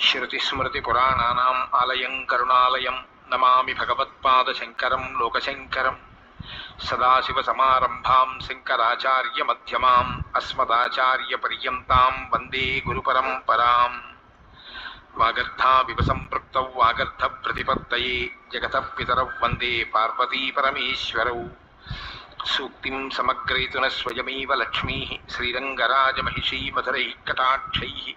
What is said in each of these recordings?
శృతిస్మృతిపురాణానాम् ఆలయం కరుణాలయం నమామి భగవత్పాదశంకరం లోకశంకరం. సదాశివసమారంభాం శంకరాచార్యమధ్యమాम् అస్మదాచార్యపర్యంతాం వందే గురుపరంపరాం. వాగర్థావివ సంపృక్తౌ వాగర్థప్రతిపత్తయే జగత పితరౌ వందే పార్వతీపరమేశ్వరౌ సూక్తిం సమగ్రయతున స్వయమేవ లక్ష్మీ శ్రీరంగరాజమహిషీ మధురై కటాక్షై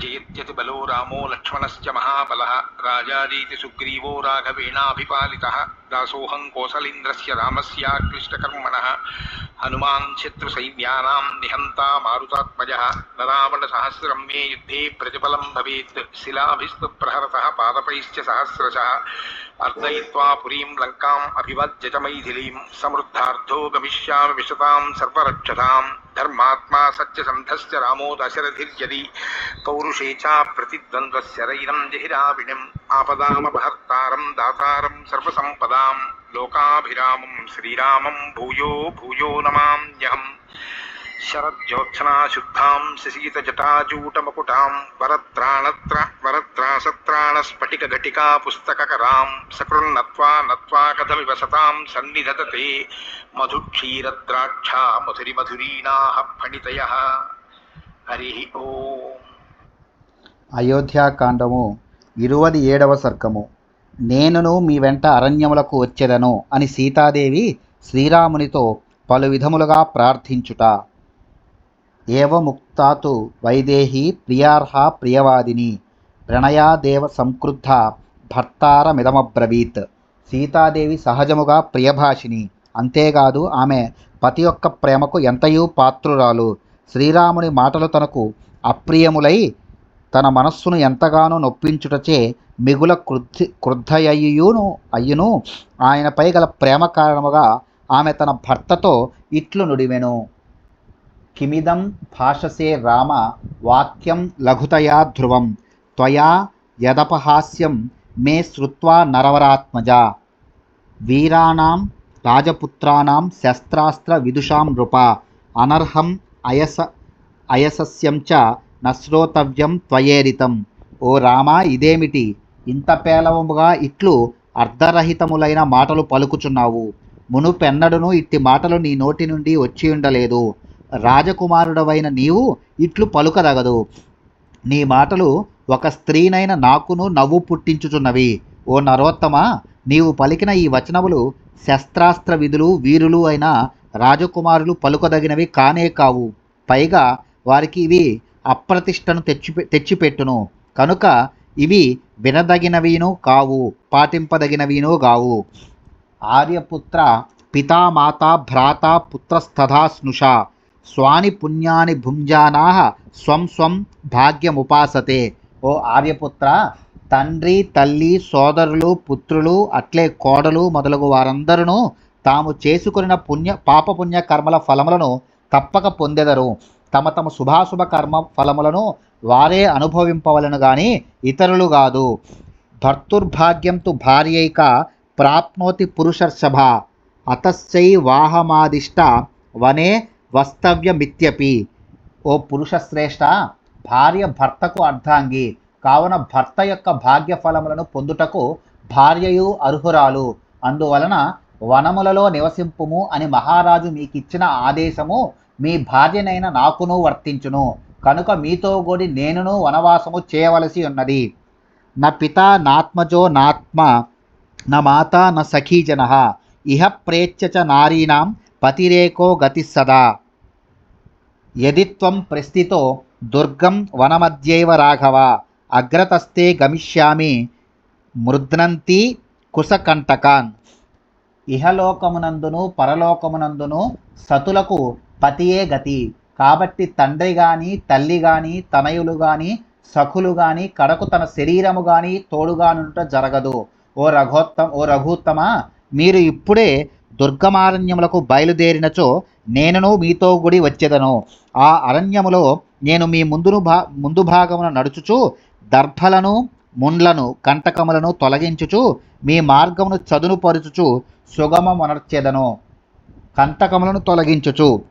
जयत्यति बलो रामो लक्ष्मणस्य महाबलः। राजादीति सुग्रीवो राघवेणाभिपालितः। दासोऽहं कोसलेन्द्रस्य रामस्याक्लिष्टकर्मणः हनुमान् शत्रुसैन्यानां निहन्ता मारुतात्मजः। न रावणसहस्रं मे युद्धे प्रतिफलं भवेत्। शिलाभिस्तु प्रहरतः पादपैश्च सहस्रशः। అర్దయిత్వా పురీం లంకాం అభివజ్యత మైథిలీం సమృద్ధార్థో గమిష్యామి విశతాం సర్వరక్షతాం ధర్మాత్మా సత్యసంధశ్చ రామో దశరథిర్యది పౌరుషే చ రైరం జహిరావిణిం ఆపదామపహర్తారం దాతారం సర్వసంపదాం లోకాభిరామం శ్రీరామం భూయో భూయో నమామ్యహం శరజ్యోత్సనాశుద్ధాం శశీతజటాజూటమకుటాం వరత్రాణత్ర వరత్రాసత్రాణస్ఫటికఘటికా పుస్తకకరాం సకృన్నత్వా నత్వా కథమివ సతాం సన్నిధతతే మధుక్షీరద్రాక్షా మధురిమధురీణాః ఫణితయः హరి ఓ అయోధ్యాకాండము ఇరువది ఏడవ సర్గము. నేనును మీ వెంట అరణ్యములకు వచ్చెదను అని సీతాదేవి శ్రీరామునితో పలు విధములుగా ప్రార్థించుట. ఏవముక్తాతు వైదేహి ప్రియార్హ ప్రియవాదిని ప్రణయాదేవ సంక్రుద్ధ భర్తారమిదమబ్రవీత్. సీతాదేవి సహజముగా ప్రియభాషిని. అంతేకాదు ఆమె పతి యొక్క ప్రేమకు ఎంతయూ పాత్రురాలు. శ్రీరాముని మాటలు తనకు అప్రియములై తన మనస్సును ఎంతగానో నొప్పించుటచే మిగుల క్రుద్ధి క్రుద్ధయ్యును అయ్యును. ఆయనపై గల ప్రేమ కారణముగా ఆమె తన భర్తతో ఇట్లు నుడివెను కిమిదం భాషసే రామ వాక్యం లఘుతయా ధ్రువం. త్వయా యదపహాస్యం మే శ్రుత్వా నరవరాత్మజ. వీరాణాం రాజపుత్రాణం శస్త్రాస్త్ర విదుషాం నృప. అనర్హం అయస అయసస్యం చ నశ్రోతవ్యం త్వయేరితం. ఓ రామా ఇదేమిటి? ఇంత పేలవముగా ఇట్లు అర్ధరహితములైన మాటలు పలుకుచున్నావు. మునుపెన్నడును ఇట్టి మాటలు నీ నోటి నుండి వచ్చి ఉండలేదు. రాజకుమారుడవైన నీవు ఇట్లు పలుకదగదు నీ మాటలు ఒక స్త్రీనైన నాకును నవ్వు పుట్టించుచున్నవి. ఓ నరోత్తమ నీవు పలికిన ఈ వచనములు శస్త్రాస్త్ర విధులు వీరులు అయిన రాజకుమారులు పలుకదగినవి కానే కావు. పైగా వారికి ఇవి అప్రతిష్టను తెచ్చి తెచ్చిపెట్టును. కనుక ఇవి వినదగినవిను కావు పాటింపదగినవిను కావు ఆర్యపుత్ర పితామాత భ్రాత పుత్రస్తథా స్నుష స్వాని పుణ్యాని భుంజానా స్వం స్వం భాగ్యముపాసతే. ఓ ఆర్యపుత్ర తండ్రి తల్లి సోదరులు పుత్రులు అట్లే కోడలు మొదలగు వారందరూ తాము చేసుకున్న పుణ్య పాపపుణ్య కర్మల ఫలములను తప్పక పొందెదరు. తమ తమ శుభాశుభ కర్మ ఫలములను వారే అనుభవింపవలను గాని ఇతరులు కాదు భర్తుర్భాగ్యం తు భార్యైక ప్రాప్నోతి పురుషర్షభ. అతశ్చై వాహమాదిష్ట వనే వస్తవ్యమిత్యపి. ఓ పురుషశ్రేష్ట భార్య భర్తకు అర్ధాంగి కావున భర్త యొక్క భాగ్య ఫలములను పొందుటకు భార్యయు అర్హురాలు. అందువలన వనములలో నివసింపుము అని మహారాజు మీకిచ్చిన ఆదేశము మీ భార్యనైన నాకును వర్తించును. కనుక మీతో కూడి నేనును వనవాసము చేయవలసి ఉన్నది. నా పిత నాత్మజో నాత్మ నా మాత నా సఖీజన ఇహ ప్రేచ్య చ నారీణాం పతిరేకో గతి సదా. యది త్వం ప్రస్థితో దుర్గం వనమధ్యైవ రాఘవ అగ్రతస్తే గమిష్యామి మృద్నంతి కుశకంటకాన్. ఇహలోకమునందును పరలోకమునందును సతులకు పతియే గతి. కాబట్టి తండ్రి గాని తల్లి గాని తనయులు గాని సఖులు గాని కడకు తన శరీరము గాని తోడుగానుంట జరగదు. ఓ రఘోత్తమ ఓ రఘుత్తమ మీరు ఇప్పుడే దుర్గమారణ్యములకు బయలుదేరినచో నేనును మీతో గుడి వచ్చేదను. ఆ అరణ్యములో నేను మీ ముందును భా ముందు భాగమున నడుచుచు దర్భలను ముండ్లను కంటకములను తొలగించుచు మీ మార్గమును చదునుపరుచుచు సుగమమునర్చేదను. కంటకములను తొలగించుచు.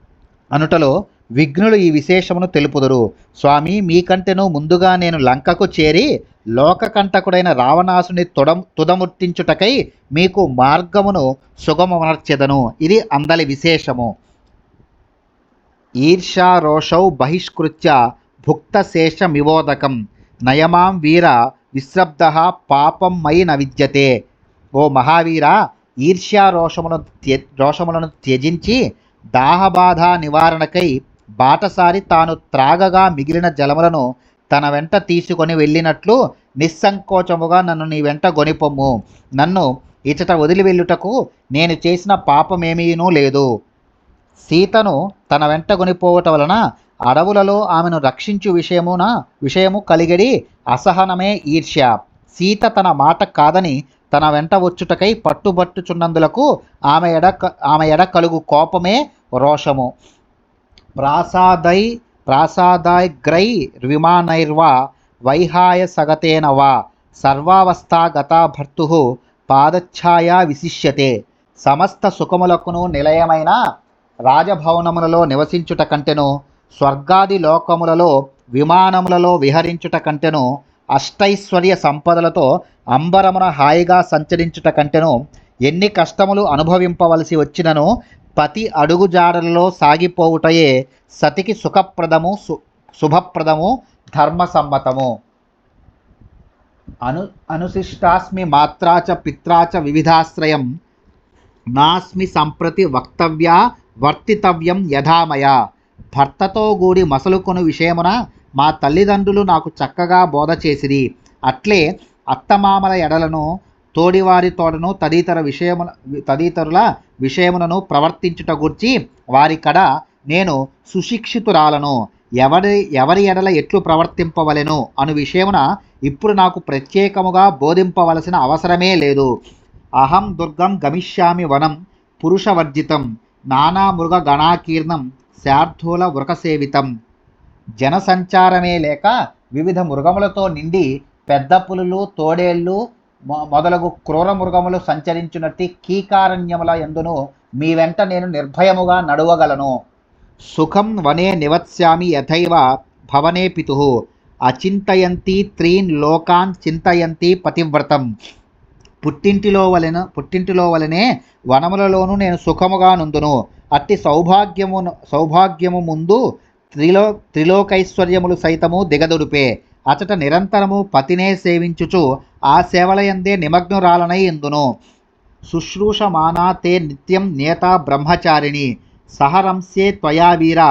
అనుటలో విఘ్నులు ఈ విశేషమును తెలుపుదురు. స్వామి మీకంటెను ముందుగా నేను లంకకు చేరి లోకకంటకుడైన రావణాసుని తొడం తుదముట్టించుటకై మీకు మార్గమును సుగమమర్చెదను ఇది అందలి విశేషము. ఈర్షారోషౌ బహిష్కృత్య భుక్తశేషమివోదకం. నయమాం వీర విశ్రబ్ద పాపం మయి న విద్యతే ఓ మహావీర ఈర్ష్యారోషములను త్య రోషములను త్యజించి దాహబాధ నివారణకై బాటసారి తాను త్రాగగా మిగిలిన జలములను తన వెంట తీసుకొని వెళ్ళినట్లు నిస్సంకోచముగా నన్ను నీ వెంట గొనిపొమ్ము. నన్ను ఇచట వదిలి వెళ్ళుటకు నేను చేసిన పాపమేమీనూ లేదు. సీతను తన వెంట కొనిపోవటం వలన అడవులలో ఆమెను రక్షించు విషయమున విషయము కలిగడి అసహనమే ఈర్ష్య. సీత తన మాట కాదని తన వెంట వచ్చుటకై పట్టుబట్టుచున్నందులకు ఆమె ఎడ ఆమె ఎడ కలుగు కోపమే రోషము. ప్రాసాదై ప్రాసాదాగ్రై విమానైర్వా వైహాయ సగతేన వా సర్వావస్థాగత భర్తు పాదఛాయా విశిష్యతే సమస్త సుఖములకును నిలయమైన రాజభవనములలో నివసించుట కంటెను స్వర్గాది లోకములలో విమానములలో విహరించుట కంటెను అష్టైశ్వర్య సంపదలతో అంబరమున హాయిగా సంచరించుట కంటెను ఎన్ని కష్టములు అనుభవింపవలసి వచ్చినను పతి అడుగుజాడలలో సాగిపోవుటయే సతికి సుఖప్రదము సు శుభప్రదము ధర్మసమ్మతము. అను అనుశిష్టాస్మి మాత్రాచ పిత్రాచ వివిధాశ్రయం నాస్మి సంప్రతి వక్తవ్యా వర్తితవ్యం యథామయ. భర్తతో గూడి మసలుకొను విషయమున మా తల్లిదండ్రులు నాకు చక్కగా బోధ చేసిరి అట్లే అత్తమామల ఎడలను తోడివారి తోటను తదితర విషయముల తదితరుల విషయములను ప్రవర్తించుట గుర్చి వారి కడ నేను సుశిక్షితురాలను. ఎవరి ఎవరి ఎడల ఎట్లు ప్రవర్తింపవలెను అను విషయమున ఇప్పుడు నాకు ప్రత్యేకముగా బోధింపవలసిన అవసరమే లేదు. అహం దుర్గం గమిష్యామి వనం పురుషవర్జితం. నానామృగ గణాకీర్ణం శార్థూల వృకసేవితం. జనసంచారమే లేక వివిధ మృగములతో నిండి పెద్ద పులులు తోడేళ్ళు మొదలగు క్రూర మృగములు సంచరించునట్టి కీకారణ్యముల ఎందును మీ వెంట నేను నిర్భయముగా నడవగలను. సుఖం వనే నివత్స్యామి యథైవ భవనే పితు. అచింతయంతి త్రీన్ లోకాన్ చింతయంతి పతివ్రతం. పుట్టింటిలో వలెన పుట్టింటిలో వలనే వనములలోనూ నేను సుఖముగా నుందును. అట్టి సౌభాగ్యము సౌభాగ్యము ముందు త్రిలో త్రిలోకైశ్వర్యములు సైతము దిగదుడిపే. అచట నిరంతరము పతినే సేవించుచు ఆ సేవలయందే నిమగ్నురాలనై ఇందును శుశ్రూషమానా తే నిత్యం నేత బ్రహ్మచారిణి సహరంస్యే త్వయా వీర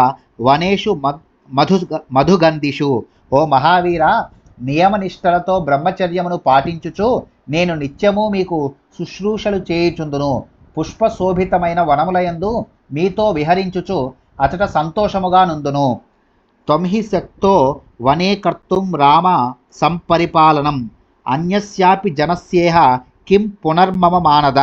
వనేషు మధు మధు మధుగంధిషు. ఓ మహావీర నియమనిష్టలతో బ్రహ్మచర్యమును పాటించుచు నేను నిత్యము మీకు శుశ్రూషలు చేయుచుందును. పుష్పశోభితమైన వనములయందు మీతో విహరించుచు అతట సంతోషముగా నుందును. త్వమి శక్తో వనే కర్తుం రామ సంపరిపాలనం. అన్యస్యాపి జనస్యేహ కిం పునర్మమ మానద.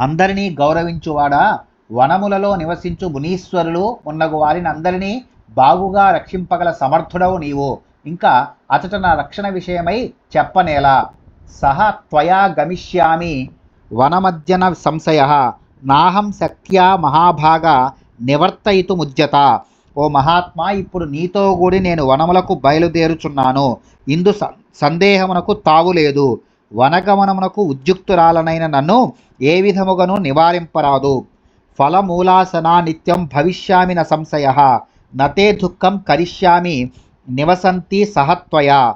అందరినీ గౌరవించువాడా? వనములలో నివసించు మునీశ్వరులు ఉన్నగు వారిని అందరినీ బాగుగా రక్షింపగల సమర్థుడవు నీవు. ఇంకా అతట నా రక్షణ విషయమై చెప్పనేలా. సహ త్వయా గమిష్యామి వనమధ్యన సంశయ. నాహం శక్త్యా మహాభాగ నివర్తయితుముద్యత ఓ మహాత్మా ఇప్పుడు నీతో కూడి నేను వనములకు బయలుదేరుచున్నాను. ఇందు స- సందేహమునకు తావులేదు వనగమనమునకు ఉద్యుక్తురాలనైన నన్ను ఏ విధముగాను నివారింపరాదు. ఫలమూలాసనా నిత్యం భవిష్యామి న సంశయ. నతే దుఃఖం కరిష్యామి నివసంతి సహత్వయ.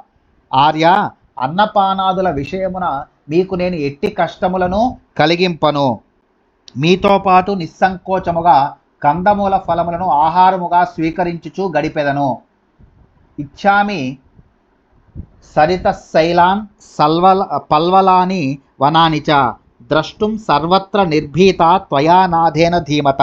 ఆర్య అన్నపానాదుల విషయమున మీకు నేను ఎట్టి కష్టములను కలిగింపను. మీతో పాటు నిస్సంకోచముగా కందమూల ఫలములను ఆహారముగా స్వీకరించుచు గడిపెదను. ఇచ్చామి సరిత శైలాన్ సల్వల పల్వలాని వనాని చ ద్రష్టుం సర్వత్ర నిర్భీత త్వయానాథేన ధీమత.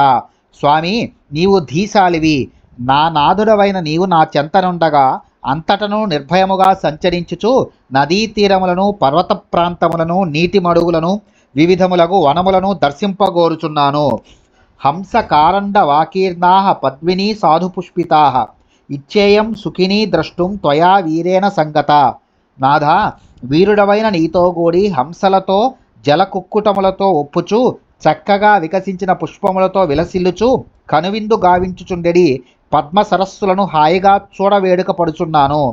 స్వామి నీవు ధీశాలివి. నా నాదుడవైన నీవు నా చెంతనుండగా అంతటను నిర్భయముగా సంచరించుచు నదీ తీరములను పర్వత ప్రాంతములను నీటి మడుగులను వివిధములకు వనములను దర్శింపగోరుచున్నాను. హంస కారండ వాకీర్ణా పద్మినీ సాధుపుష్పితా ఇచ్చేయం సుఖినీ ద్రష్టుం త్వయా వీరేణ సంగత నాథ వీరుడవైన నీతో గూడి హంసలతో జలకుక్కుటములతో ఒప్పుచు చక్కగా వికసించిన పుష్పములతో విలసిల్లుచు కనువిందు గావించుచుండెడి పద్మ సరస్సులను హాయిగా చూడవేడుక పడుచున్నాను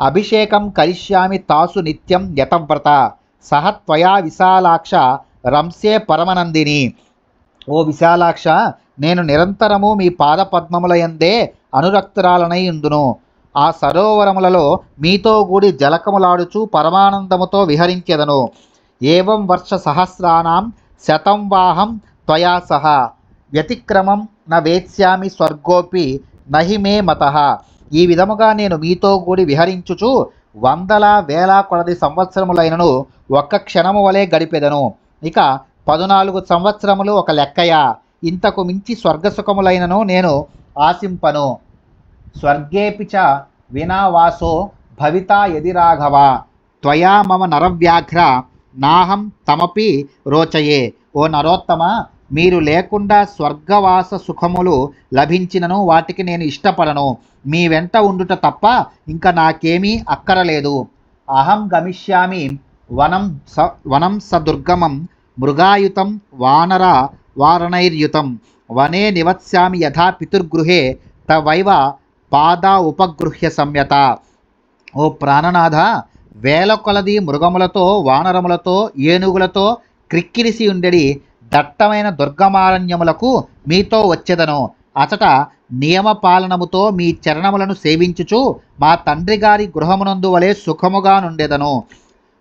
అభిషేకం కరిష్యామి తాసు నిత్యం యతవ్రత సహ త్వయా విశాలాక్ష రంసే పరమనందిని। ఓ విశాలాక్ష నేను నిరంతరము మీ పాద పద్మములయందే అనురక్తురాలనై ఉందును. ఆ సరోవరములలో మీతో కూడి జలకములాడుచు పరమానందముతో విహరించెదను ఏవం వర్ష సహస్రానాం శతం వాహం త్వయా సహ. వ్యతిక్రమం న వేత్స్యామి స్వర్గోపి నహి మే మత. ఈ విధముగా నేను మీతో కూడి విహరించుచు వందల వేల కొలది సంవత్సరములైనను ఒక్క క్షణము వలె గడిపెదను. ఇక పదునాలుగు సంవత్సరములు ఒక లెక్కయా? ఇంతకు మించి స్వర్గసుఖములైనను నేను ఆశింపను. స్వర్గేపిచ వినావాసో భవితా యది రాఘవ త్వయా మమ నరవ్యాఘ్ర నాహం తమపి రోచయే. ఓ నరోత్తమ మీరు లేకుండా స్వర్గవాస సుఖములు లభించినను వాటికి నేను ఇష్టపడను. మీ వెంట ఉండుట తప్ప ఇంకా నాకేమీ అక్కరలేదు. అహం గమిష్యామి వనం స వనం సదుర్గమం మృగాయుతం వానర వారణైర్యుతం. వనే నివత్స్యామి యథా పితుర్గృహే తవైవ పాద ఉపగృహ్య సంయత ఓ ప్రాణనాథ వేల కొలది మృగములతో వానరములతో ఏనుగులతో క్రిక్కిరిసి ఉండెడి దట్టమైన దుర్గమారణ్యములకు మీతో వచ్చెదను. అచట నియమ పాలనముతో మీ చరణములను సేవించుచు మా తండ్రి గారి గృహమునందు వలె సుఖముగా నుండెదను.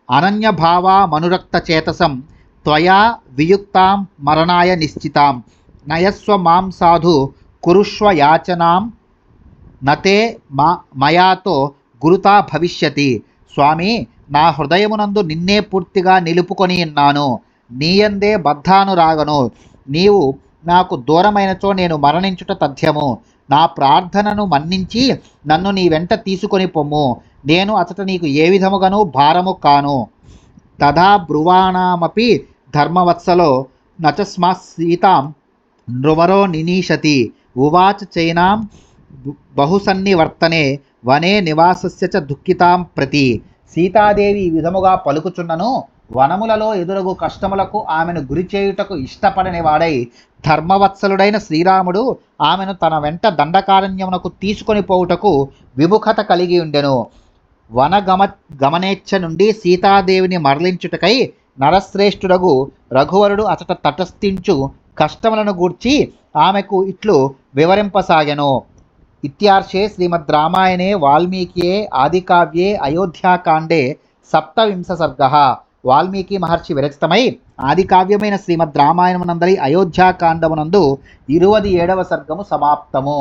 అనన్య భావా మనురక్త చేతసం. త్వయా వియుక్తాం మరణాయ నిశ్చితాం. నయస్వ మాం సాధు కురుష్వ యాచనాం. నతే మా మయాతో గురుతా భవిష్యతి. స్వామి నా హృదయమునందు నిన్నే పూర్తిగా నిలుపుకొని ఉన్నాను. నీయందే బద్ధానురాగను. నీవు నాకు దూరమైనచో నేను మరణించుట తథ్యము. నా ప్రార్థనను మన్నించి నన్ను నీ వెంట తీసుకొని పొమ్ము. నేను అతట నీకు ఏ విధముగాను భారము కాను. తదా బ్రువాణామపి ధర్మవత్సలో నచస్మా సీతాం నృవరో నినీషతి ఉవాచ చైనాం బహుసన్నివర్తనే వనే నివాసస్య చ దుఃఖితాం ప్రతి సీతాదేవి ఈ విధముగా పలుకుచున్నను। వనములలో ఎదురగు కష్టములకు ఆమెను గురి చేయుటకు ఇష్టపడని వాడై ధర్మవత్సలుడైన శ్రీరాముడు ఆమెను తన వెంట దండకారణ్యమునకు తీసుకొని పోవుటకు విముఖత కలిగి ఉండెను. వనగమ గమనేచ్ఛ నుండి సీతాదేవిని మరలించుటకై నరశ్రేష్ఠుడగు రఘువరుడు అతట తటస్థించు కష్టములను గూర్చి ఆమెకు ఇట్లు వివరింపసాగెను. ఇత్యార్షే శ్రీమద్ రామాయణే వాల్మీకియే ఆదికావ్యే అయోధ్యాకాండే సప్తవింశ సర్గ. వాల్మీకి మహర్షి విరచితమై ఆదికావ్యమైన శ్రీమద్ రామాయణమునందరి అయోధ్యాకాండమునందు ఇరువది ఏడవ సర్గము సమాప్తము.